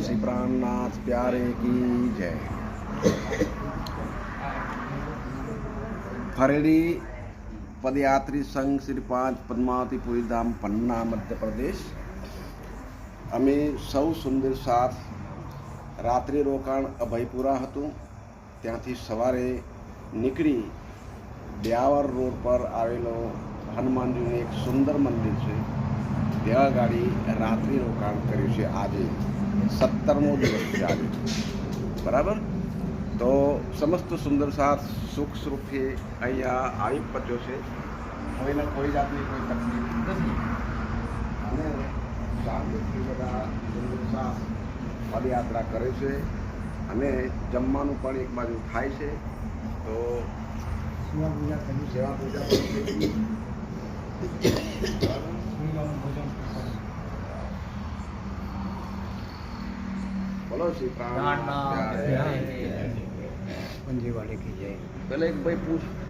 શ્રી પ્રાણનાથ પ્યારે કી જય ફરેડી પદયાત્રી સંઘ શ્રી પાંચ પદ્માવતી પુરીધામ પન્ના મધ્યપ્રદેશ અમે સૌ સુંદર સાથ રાત્રિ રોકાણ અભયપુરા હતું. ત્યાંથી સવારે નીકળી બ્યાવર રોડ પર આવેલો હનુમાનજીનું એક સુંદર મંદિર છે. ત્યાં ગાડી રાત્રિ રોકાણ કર્યું છે આજે. સત્તરમો દિવસ છે આજે. બરાબર? તો સમસ્ત સુંદર સાથ સુખ સુખે અહીંયા આવી પહોંચ્યો છે. કોઈને કોઈ જાતની કોઈ તકલીફ નથી. અને શાંતિથી બધા સુંદર સાથ પદયાત્રા કરે છે અને જમવાનું પણ એક બાજુ થાય છે. તો સેવા પૂજા સેવા થઈ બોલો શ્રી પ્રાણ. મંજીવાડી કી જાય. પેલા એક ભાઈ પૂછ.